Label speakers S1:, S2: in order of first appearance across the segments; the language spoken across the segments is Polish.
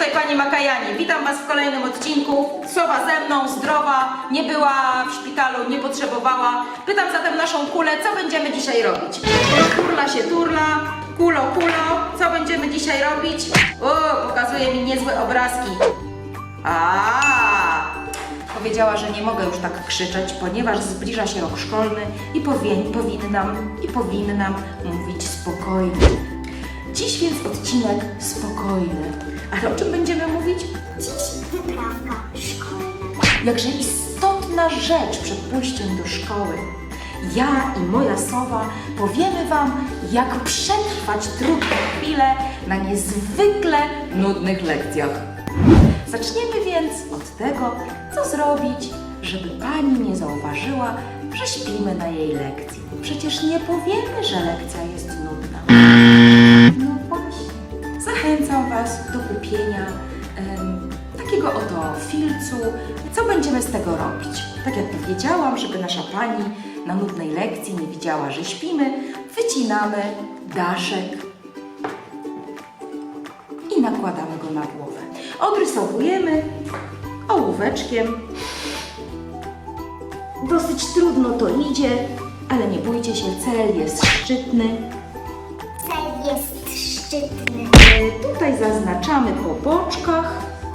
S1: tutaj pani Makajani. Witam was w kolejnym odcinku. Sowa ze mną, zdrowa, nie była w szpitalu, nie potrzebowała. Pytam zatem naszą kulę, co będziemy dzisiaj robić? Turla się turla, kulo kulo, co będziemy dzisiaj robić? O, pokazuje mi niezłe obrazki. A, Powiedziała, że nie mogę już tak krzyczeć, ponieważ zbliża się rok szkolny i powin, powinnam i powinnam mówić spokojnie. Dziś więc odcinek spokojny. Ale o czym będziemy mówić?
S2: Dziś wyprawka szkolna.
S1: Jakże istotna rzecz przed pójściem do szkoły. Ja i moja sowa powiemy Wam, jak przetrwać trudne chwile na niezwykle nudnych lekcjach. Zaczniemy więc od tego, co zrobić, żeby Pani nie zauważyła, że śpimy na jej lekcji. Przecież nie powiemy, że lekcja jest takiego oto filcu. Co będziemy z tego robić? Tak jak powiedziałam, żeby nasza pani na nudnej lekcji nie widziała, że śpimy, wycinamy daszek i nakładamy go na głowę. Odrysowujemy ołóweczkiem. Dosyć trudno to idzie, ale nie bójcie się, cel jest szczytny.
S2: Szczytny.
S1: E, Tutaj zaznaczamy po boczkach.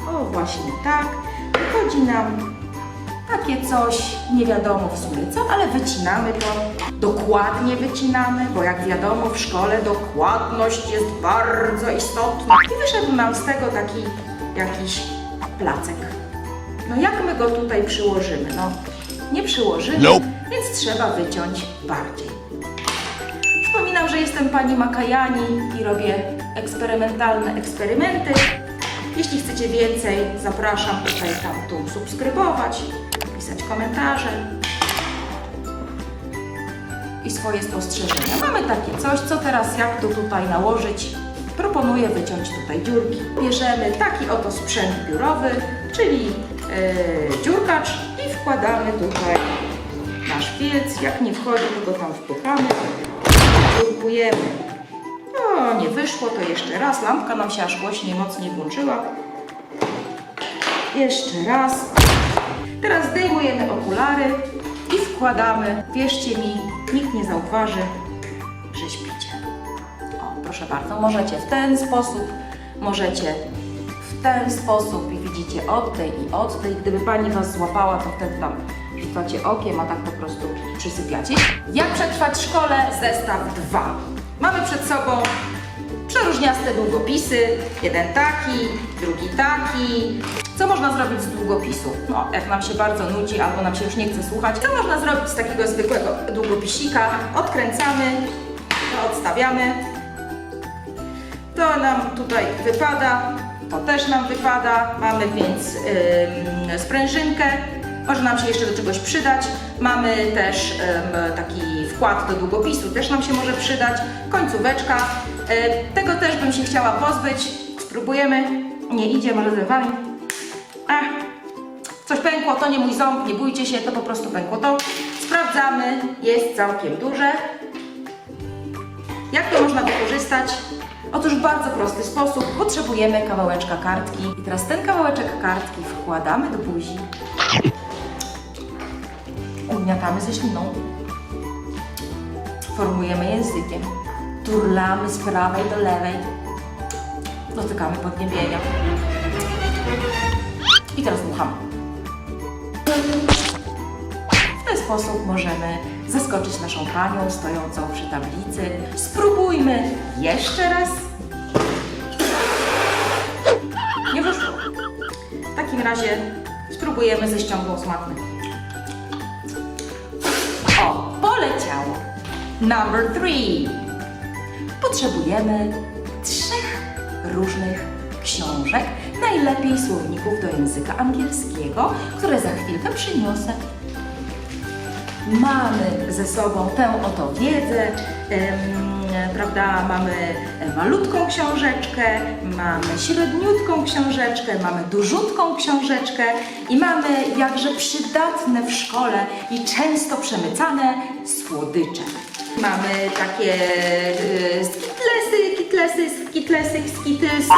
S1: O, właśnie tak. Wychodzi nam takie coś, nie wiadomo w sumie co, ale wycinamy to. Dokładnie wycinamy, bo jak wiadomo w szkole dokładność jest bardzo istotna. I wyszedł nam z tego taki jakiś placek. No jak my go tutaj przyłożymy? No nie przyłożymy,
S3: Nope.
S1: więc trzeba wyciąć bardziej. Przypominam, że jestem pani Makajani i robię eksperymentalne eksperymenty. Jeśli chcecie więcej, zapraszam tutaj, tam, tu subskrybować, pisać komentarze i swoje spostrzeżenia. Mamy takie coś, co teraz, jak to tutaj nałożyć. Proponuję wyciąć tutaj dziurki. Bierzemy taki oto sprzęt biurowy, czyli e, dziurkacz i wkładamy tutaj nasz piec. Jak nie wchodzi, to go tam wpychamy. Dziurkujemy. O, nie wyszło, to jeszcze raz. Lampka nam się aż głośniej, mocniej włączyła. Jeszcze raz. Teraz zdejmujemy okulary i wkładamy. Wierzcie mi, nikt nie zauważy, że śpicie. O, proszę bardzo, możecie w ten sposób, możecie w ten sposób i widzicie od tej i od tej. Gdyby Pani Was złapała, to wtedy tam rzucacie okiem, a tak po prostu przysypiacie. Jak przetrwać szkole? Zestaw 2. Mamy przed sobą przeróżniaste długopisy. Jeden taki, drugi taki. Co można zrobić z długopisu? No, jak nam się bardzo nudzi albo nam się już nie chce słuchać, co można zrobić z takiego zwykłego długopisika? Odkręcamy, to odstawiamy. To nam tutaj wypada, to też nam wypada. Mamy więc ym, sprężynkę. Może nam się jeszcze do czegoś przydać. Mamy też taki wkład do długopisu, też nam się może przydać. Końcóweczka. Y, tego też bym się chciała pozbyć. Spróbujemy. Nie idzie, może z wami. Ach, coś pękło, to nie mój ząb, nie bójcie się, to po prostu pękło. To sprawdzamy, jest całkiem duże. Jak to można wykorzystać? Otóż w bardzo prosty sposób potrzebujemy kawałeczka kartki i teraz ten kawałeczek kartki wkładamy do buzi. Ugniatamy ze śliną. Formujemy językiem. Turlamy z prawej do lewej. Dotykamy podniebienia. I teraz dmuchamy. W ten sposób możemy zaskoczyć naszą panią stojącą przy tablicy. Spróbujmy jeszcze raz. Nie wyszło. W takim razie spróbujemy ze ściągą z matmy. Number three. Potrzebujemy trzech różnych książek, najlepiej słowników do języka angielskiego, które za chwilkę przyniosę. Mamy ze sobą tę oto wiedzę, em, prawda? Mamy malutką książeczkę, mamy średniutką książeczkę, mamy dużutką książeczkę i mamy jakże przydatne w szkole i często przemycane słodycze. Mamy takie e, skitlesy, kitlesy, skitlesy, skitylsy,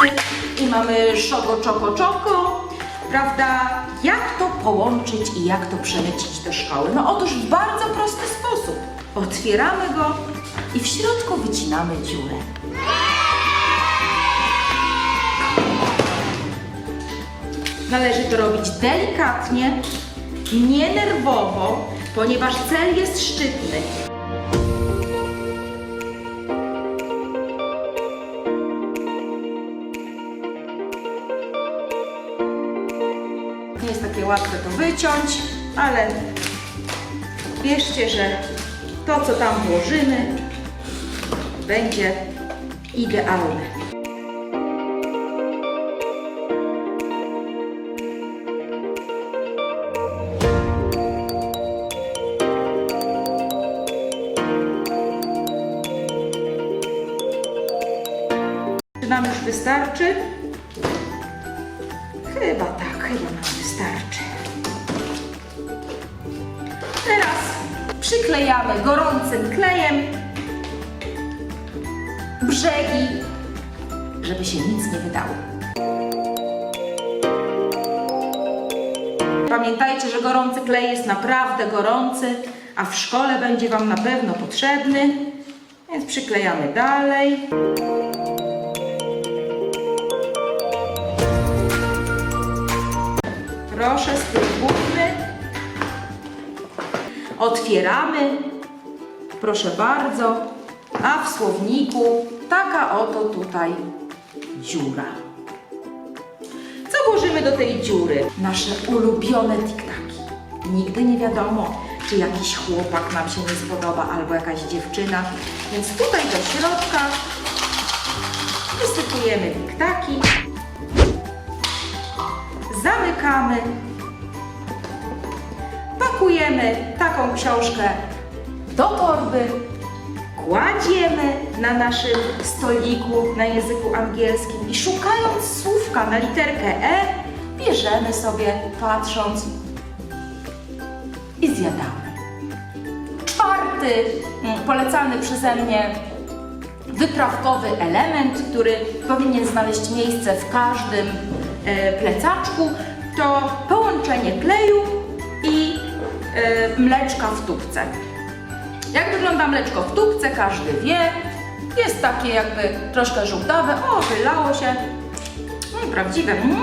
S1: i mamy szoko, czoko, czoko, prawda? Jak to połączyć i jak to przelecić do szkoły? No otóż w bardzo prosty sposób. Otwieramy go i w środku wycinamy dziurę. Należy to robić delikatnie, nie nerwowo, ponieważ cel jest szczytny. Nie jest takie łatwe to wyciąć, ale wierzcie, że to, co tam włożymy, będzie idealne. Czy nam już wystarczy? Chyba tak, chyba nam wystarczy. Przyklejamy gorącym klejem brzegi, żeby się nic nie wydało. Pamiętajcie, że gorący klej jest naprawdę gorący, a w szkole będzie Wam na pewno potrzebny, więc przyklejamy dalej. Proszę, spróbujmy. Otwieramy. Proszę bardzo. A w słowniku taka oto tutaj dziura. Co włożymy do tej dziury? Nasze ulubione tiktaki. Nigdy nie wiadomo, czy jakiś chłopak nam się nie spodoba, albo jakaś dziewczyna. Więc tutaj do środka wysypujemy tiktaki zamykamy, pakujemy taką książkę do torby, kładziemy na naszym stoliku na języku angielskim i szukając słówka na literkę E, bierzemy sobie, patrząc i zjadamy. Czwarty mm, polecany przeze mnie wyprawkowy element, który powinien znaleźć miejsce w każdym e, plecaczku, to połączenie kleju mleczka w tubce. Jak wygląda mleczko w tubce, każdy wie. Jest takie jakby troszkę żółtawe. O, wylało się. Mm, prawdziwe. Mm.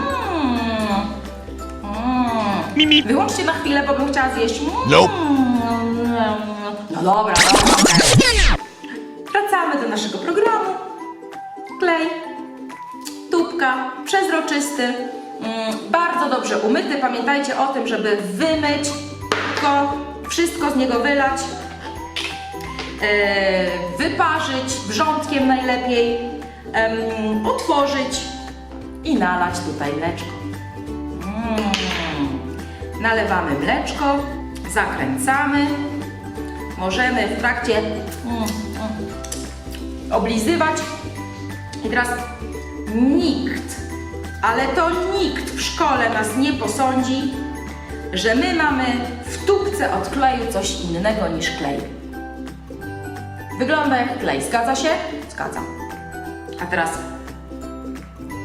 S1: Mm. Wyłączcie na chwilę, bo bym chciała zjeść. Mm.
S3: Nope.
S1: No dobra, dobra. Wracamy do naszego programu. Klej, tubka, przezroczysty, mm, bardzo dobrze umyty. Pamiętajcie o tym, żeby wymyć go, wszystko z niego wylać, e, wyparzyć wrzątkiem najlepiej, otworzyć i nalać tutaj mleczko. Mm. Nalewamy mleczko, zakręcamy. Możemy w trakcie mm, mm, oblizywać. I teraz nikt, ale to nikt w szkole nas nie posądzi, że my mamy w tubce od kleju coś innego niż klej. Wygląda jak klej, zgadza się? Zgadzam. A teraz,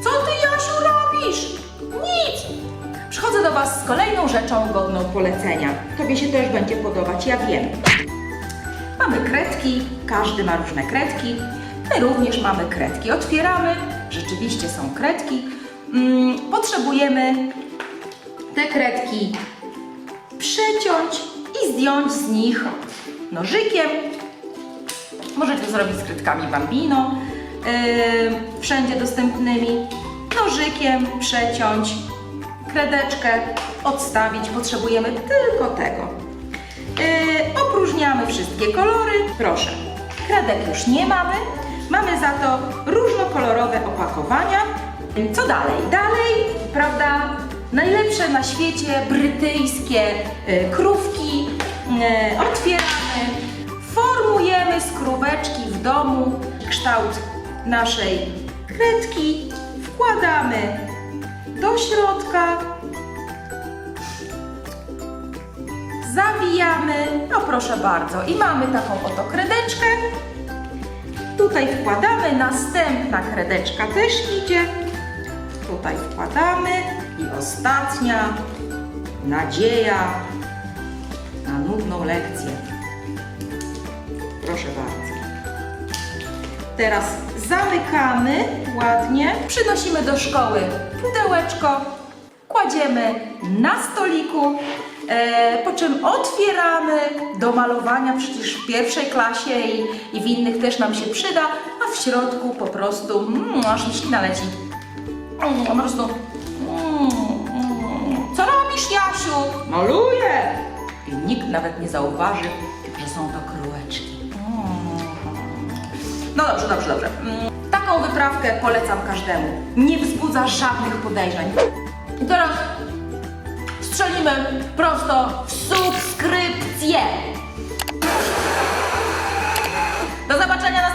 S1: co ty Jasiu robisz? Nic! Przychodzę do Was z kolejną rzeczą godną polecenia. Tobie się też będzie podobać, ja wiem. Mamy kredki, każdy ma różne kredki. My również mamy kredki. Otwieramy, rzeczywiście są kredki. Mm, potrzebujemy te kredki przeciąć i zdjąć z nich nożykiem. Możecie to zrobić z kredkami Bambino, yy, wszędzie dostępnymi. Nożykiem przeciąć, kredeczkę odstawić. Potrzebujemy tylko tego. Yy, opróżniamy wszystkie kolory. Proszę, kredek już nie mamy. Mamy za to różnokolorowe opakowania. Co dalej? Dalej, prawda, najlepsze na świecie brytyjskie yy, krówki. Yy, otwieramy, formujemy z króweczki w domu kształt naszej kredki. Wkładamy do środka zawijamy, no proszę bardzo, i mamy taką oto kredeczkę. Tutaj wkładamy, następna kredeczka też idzie. tutaj wkładamy. I ostatnia nadzieja na nudną lekcję. Proszę bardzo. Teraz zamykamy ładnie, przynosimy do szkoły pudełeczko, kładziemy na stoliku, e, po czym otwieramy do malowania, przecież w pierwszej klasie i, i w innych też nam się przyda, a w środku po prostu, mm, aż mi ślina leci, po prostu, Jasiu? Maluję! I nikt nawet nie zauważy, że są to krułeczki. No dobrze, dobrze, dobrze. Mm, Taką wyprawkę polecam każdemu. Nie wzbudza żadnych podejrzeń. I teraz strzelimy prosto w subskrypcję. Do zobaczenia